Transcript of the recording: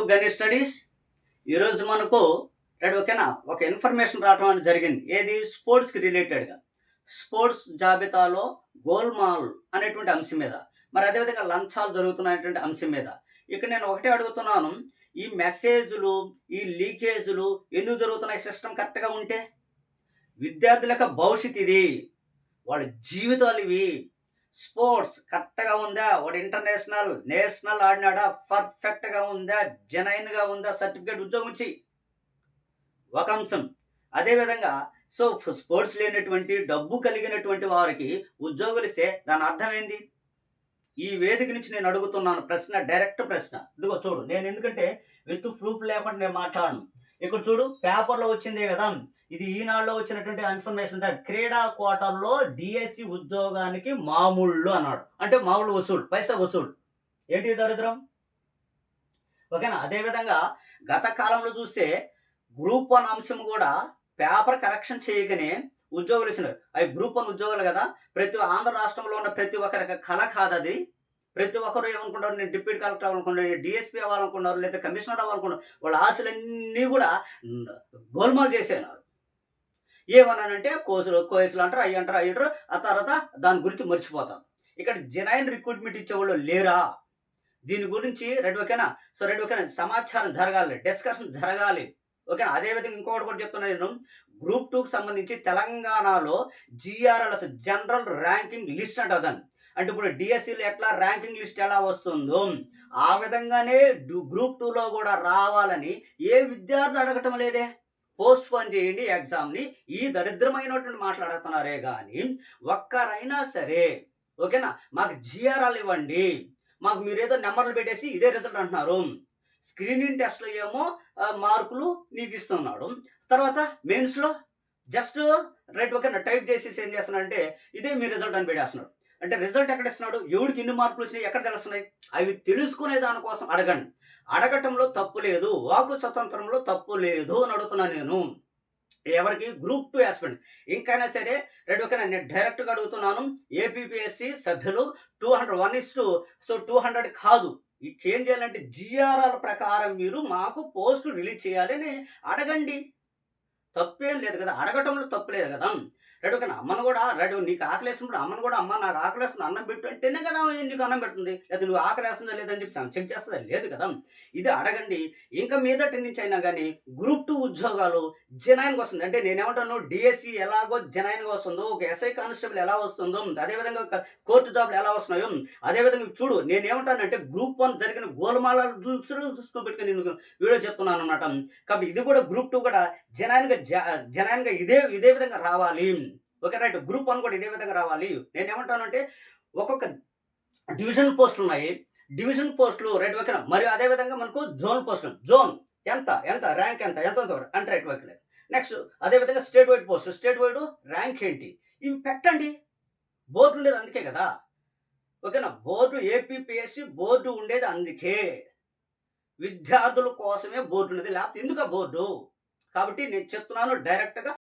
గణి studies. ఈరోజు మనకు ఓకేనా? ఒక ఇన్ఫర్మేషన్ రావడం అనేది జరిగింది. ఏది? స్పోర్ట్స్కి రిలేటెడ్గా. స్పోర్ట్స్ జాబితాలో గోల్మాల్ అనేటువంటి అంశం మీద. మరి అదేవిధంగా లంచాలు జరుగుతున్నటువంటి అంశం మీద. ఇక్కడ నేను ఒకటే అడుగుతున్నాను. ఈ మెసేజ్లు ఈ లీకేజీలు ఎందుకు జరుగుతున్నాయి? సిస్టమ్ కరెక్ట్గా ఉంటే? విద్యార్థుల యొక్క భవిష్యత్ ఇది. వాళ్ళ జీవితాలు ఇవి. స్పోర్ట్స్ కరెక్ట్గా ఉందా? వాడు ఇంటర్నేషనల్ నేషనల్ ఆడినాడా? పర్ఫెక్ట్గా ఉందా? జెనైన్గా ఉందా? సర్టిఫికేట్ ఉద్యోగం ఇచ్చి. ఒక అంశం. అదేవిధంగా సో స్పోర్ట్స్ లేనటువంటి డబ్బు కలిగినటువంటి వారికి ఉద్యోగులు ఇస్తే దాని అర్థం ఏంది? ఈ వేదిక నుంచి నేను అడుగుతున్నాను ప్రశ్న డైరెక్ట్ ప్రశ్న. ఇదిగో చూడు నేను ఎందుకంటే విత్ ప్రూఫ్ లేకుండా నేను మాట్లాడను. ఇక్కడ చూడు పేపర్లో వచ్చిందే కదా. ఇది ఈనాడులో వచ్చినటువంటి ఇన్ఫర్మేషన్ క్రీడా కోటల్లో డిఎస్సి ఉద్యోగానికి మామూళ్ళు అన్నాడు. అంటే మామూలు వసూలు పైసా వసూలు. ఏంటి దరిద్రం? ఓకేనా? అదేవిధంగా గత కాలంలో చూస్తే గ్రూప్ వన్ అంశం కూడా పేపర్ కరెక్షన్ చేయగానే ఉద్యోగులు ఇచ్చినారు. అవి గ్రూప్ వన్ ఉద్యోగాలు కదా? ప్రతి ఆంధ్ర రాష్ట్రంలో ఉన్న ప్రతి ఒక్కరి కళ కాదు అది. ప్రతి ఒక్కరు ఏమనుకుంటారు? నేను డిప్యూటీ కలెక్టర్ అవ్వాలనుకున్నాను నేను డిఎస్పీ అవ్వాలనుకున్నారు లేదా కమిషనర్ అవ్వాలనుకున్నారు వాళ్ళ ఆశలన్నీ కూడా గోల్మాల్ చేసేనారు. ఏమన్నానంటే కోసులు కోసులు అంటారు అయ్యి అంటారు అయ్యి అంటారు. ఆ తర్వాత దాని గురించి మర్చిపోతాం. ఇక్కడ జెనైన్ రిక్రూట్మెంట్ ఇచ్చేవాళ్ళు లేరా? దీని గురించి రెడ్ ఓకేనా సో రెడ్ ఓకేనా సమాచారం జరగాలి డిస్కషన్ జరగాలి. ఓకేనా అదేవిధంగా ఇంకొకటి కూడా చెప్తున్నా నేను. గ్రూప్ టూకి సంబంధించి తెలంగాణలో జిఆర్ఎల్ఎస్ జనరల్ ర్యాంకింగ్ లిస్ట్ అంటారు దాన్ని అంటే ఇప్పుడు డిఎస్సిలో ఎట్లా ర్యాంకింగ్ లిస్ట్ ఎలా వస్తుందో ఆ విధంగానే గ్రూప్ టూలో కూడా రావాలని ఏ విద్యార్థి అడగటం లేదే? పోస్ట్ పోన్ చేయండి ఎగ్జామ్ని. ఈ దరిద్రమైనటువంటి మాట్లాడుతున్నారే కానీ ఒక్కరైనా సరే ఓకేనా? మాకు జిఆర్ఆల్ ఇవ్వండి. మాకు మీరు ఏదో నెంబర్లు పెట్టేసి ఇదే రిజల్ట్ అంటున్నారు. స్క్రీనింగ్ టెస్ట్లో ఏమో మార్కులు నీకు ఇస్తున్నాడు. తర్వాత మెయిన్స్లో జస్ట్ రైట్ ఓకేనా? టైప్ చేసేసి ఏం చేస్తున్నాడంటే ఇదే మీ రిజల్ట్ అని పెట్టేస్తున్నాడు. అంటే రిజల్ట్ ఎక్కడ ఇస్తున్నాడు? ఎవడికి ఎన్ని మార్పులు వచ్చినాయి? ఎక్కడ తెలుస్తున్నాయి? అవి తెలుసుకునే దానికోసం అడగండి. అడగటంలో తప్పు లేదు. వాకు స్వతంత్రంలో తప్పు లేదు అని అడుగుతున్నాను నేను. ఎవరికి? గ్రూప్ టూ యాస్పెంట్ ఇంకైనా సరే రెడ్ ఓకేనా? నేను డైరెక్ట్గా అడుగుతున్నాను. ఏపీపీఎస్సి సభ్యులు two hundred one is two so two hundred కాదు. ఈ చేంజ్ చేయాలంటే జిఆర్ఆర్ ప్రకారం మీరు మాకు పోస్టు రిలీజ్ చేయాలని అడగండి. తప్పేం లేదు కదా? అడగటంలో తప్పు లేదు కదా? రెడు కానీ అమ్మను కూడా రెడు నీకు ఆకలేసినప్పుడు అమ్మను కూడా అమ్మ నాకు ఆకలేస్తుంది అన్నం పెట్టు అంటేనే కదా నీకు అన్నం పెడుతుంది. లేదా నువ్వు ఆకలేస్తుందా లేదని చెప్పి చెక్ చేస్తుందా? లేదు కదా. ఇది అడగండి. ఇంకా మీదటి నుంచి అయినా కానీ గ్రూప్ టూ ఉద్యోగాలు జనాయిన్కి వస్తుంది అంటే నేనేమంటాను డిఎస్సి ఎలాగో జనాయిన్గా వస్తుందో ఒక ఎస్ఐ కానిస్టేబుల్ ఎలా వస్తుందో అదేవిధంగా కోర్టు జాబ్లు ఎలా వస్తున్నాయో అదేవిధంగా చూడు నేనేమంటానంటే గ్రూప్ వన్ జరిగిన గోల్మాల చూస్తూ పెట్టుకుని నేను వీడియో చెప్తున్నాను అనమాట కాబట్టి ఇది కూడా గ్రూప్ టూ కూడా జనాయిన్గా జనాయిన్గా ఇదే ఇదే విధంగా రావాలి. Okay right. గ్రూప్ వన్ కూడా ఇదే విధంగా రావాలి. నేను ఏమంటానంటే ఒక్కొక్క డివిజన్ పోస్టులు ఉన్నాయి. డివిజన్ పోస్టులు రైట్ ఓకేనా మరియు అదే విధంగా మనకు జోన్ పోస్టులు. జోన్ ఎంత? ఎంత? ర్యాంక్ ఎంత? ఎంత ఎంత అంటే రైట్ ఓకే నెక్స్ట్ అదేవిధంగా state wide post state wide rank ఏంటి? ఇవి పెట్టండి. బోర్డు ఉండేది అందుకే కదా. ఓకేనా బోర్డు ఏపీపీఎస్సి బోర్డు ఉండేది అందుకే. విద్యార్థుల కోసమే బోర్డు ఉండేది. లేకపోతే ఎందుకు బోర్డు కాబట్టి నేను చెప్తున్నాను డైరెక్ట్గా